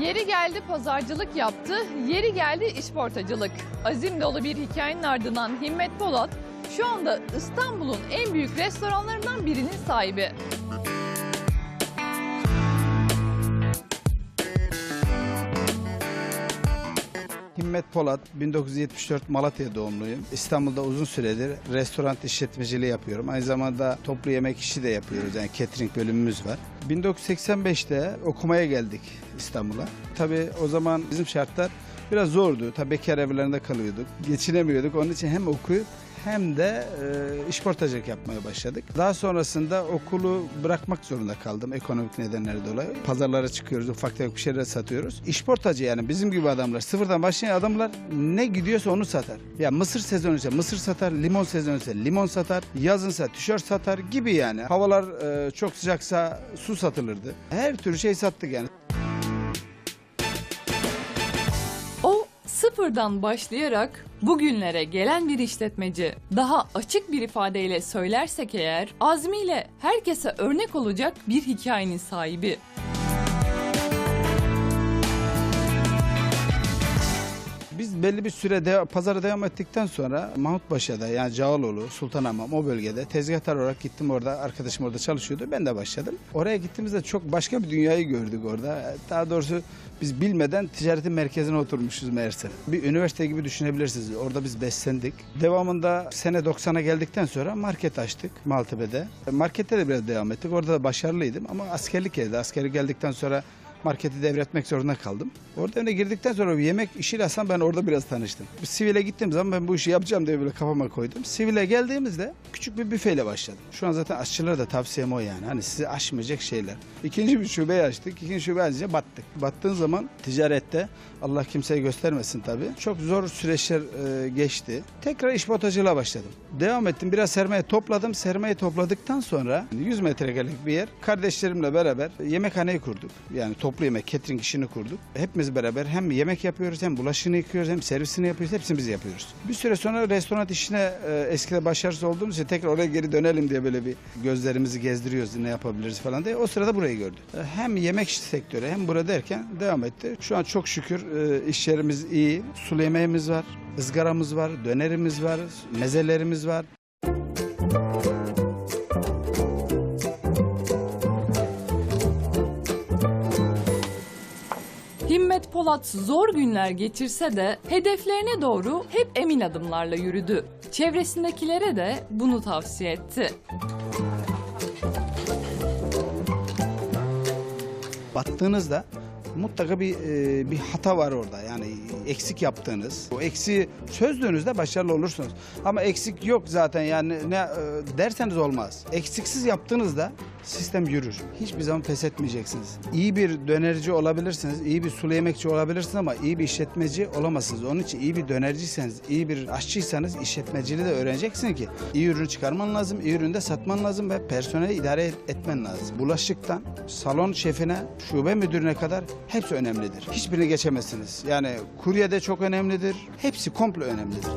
Yeri geldi pazarcılık yaptı, yeri geldi işportacılık. Azim dolu bir hikayenin ardından Himmet Polat şu anda İstanbul'un en büyük restoranlarından birinin sahibi. Himmet Polat, 1974 Malatya doğumluyum. İstanbul'da uzun süredir restoran işletmeciliği yapıyorum. Aynı zamanda toplu yemek işi de yapıyoruz. Yani catering bölümümüz var. 1985'te okumaya geldik İstanbul'a. Tabii o zaman bizim şartlar biraz zordu. Tabii bekar evlerinde kalıyorduk. Geçinemiyorduk. Onun için hem okuyup hem de e, işportacılık yapmaya başladık. Daha sonrasında okulu bırakmak zorunda kaldım ekonomik nedenler dolayı. Pazarlara çıkıyoruz, ufak tefek bir şeyler satıyoruz. İşportacı yani bizim gibi adamlar, sıfırdan başlayan adamlar ne gidiyorsa onu satar. Ya mısır sezonu ise mısır satar, limon sezonu ise limon satar, yazınsa tişört satar gibi yani. Havalar e, çok sıcaksa su satılırdı. Her türlü şey sattık yani. Sıfırdan başlayarak bugünlere gelen bir işletmeci. Daha açık bir ifadeyle söylersek eğer azmiyle herkese örnek olacak bir hikayenin sahibi. Belli bir süre de, pazara devam ettikten sonra Mahmutpaşa'da yani Cağaloğlu, Sultanhamam o bölgede tezgahtar olarak gittim orada. Arkadaşım orada çalışıyordu. Ben de başladım. Oraya gittiğimizde çok başka bir dünyayı gördük orada. Daha doğrusu biz bilmeden ticaretin merkezine oturmuşuz meğerse. Bir üniversite gibi düşünebilirsiniz. Orada biz beslendik. Devamında sene 90'a geldikten sonra market açtık Maltepe'de. Markette de biraz devam ettik. Orada da başarılıydım ama askerlik yedi. Askeri geldikten sonra marketi devretmek zorunda kaldım. Orada öne girdikten sonra bir yemek işiyle aslında ben orada biraz tanıştım. Sivile gittiğim zaman ben bu işi yapacağım diye böyle kafama koydum. Sivile geldiğimizde küçük bir büfeyle başladım. Şu an zaten aşçılara da tavsiyem o yani. Hani sizi aşmayacak şeyler. İkinci bir şubeyi açtık. İkinci şube açınca battık. Battığın zaman ticarette Allah kimseye göstermesin tabii. Çok zor süreçler e, geçti. Tekrar işportacılığa başladım. Devam ettim. Biraz sermaye topladım. Sermaye topladıktan sonra 100 metrekarelik bir yer. Kardeşlerimle beraber yemekhaneyi kurduk. Yani toplu yemek, catering işini kurduk. Hepimiz beraber hem yemek yapıyoruz hem bulaşığını yıkıyoruz hem servisini yapıyoruz. Hepsini biz yapıyoruz. Bir süre sonra restoran işine e, eskide başarısız olduğumuz için tekrar oraya geri dönelim diye böyle bir gözlerimizi gezdiriyoruz ne yapabiliriz falan diye. O sırada burayı gördük. E, Hem yemek sektörü hem burada derken devam etti. Şu an çok şükür e, iş yerimiz iyi. Sulu yemeğimiz var, ızgaramız var, dönerimiz var, mezelerimiz var. Polat zor günler geçirse de hedeflerine doğru hep emin adımlarla yürüdü. Çevresindekilere de bunu tavsiye etti. battığınızda mutlaka bir e, bir hata var orada. Yani eksik yaptığınız. O eksiği çözdüğünüzde başarılı olursunuz. Ama eksik yok zaten yani ne e, derseniz olmaz. Eksiksiz yaptığınızda sistem yürür. Hiçbir zaman pes etmeyeceksiniz. İyi bir dönerci olabilirsiniz, iyi bir sulu yemekçi olabilirsiniz ama iyi bir işletmeci olamazsınız. Onun için iyi bir dönerciyseniz, iyi bir aşçıysanız işletmeciliği de öğreneceksin ki iyi ürünü çıkarman lazım, iyi ürünü de satman lazım ve personeli idare et- etmen lazım. Bulaşıktan salon şefine, şube müdürüne kadar hepsi önemlidir. Hiçbirini geçemezsiniz. Yani kurye de çok önemlidir. Hepsi komple önemlidir.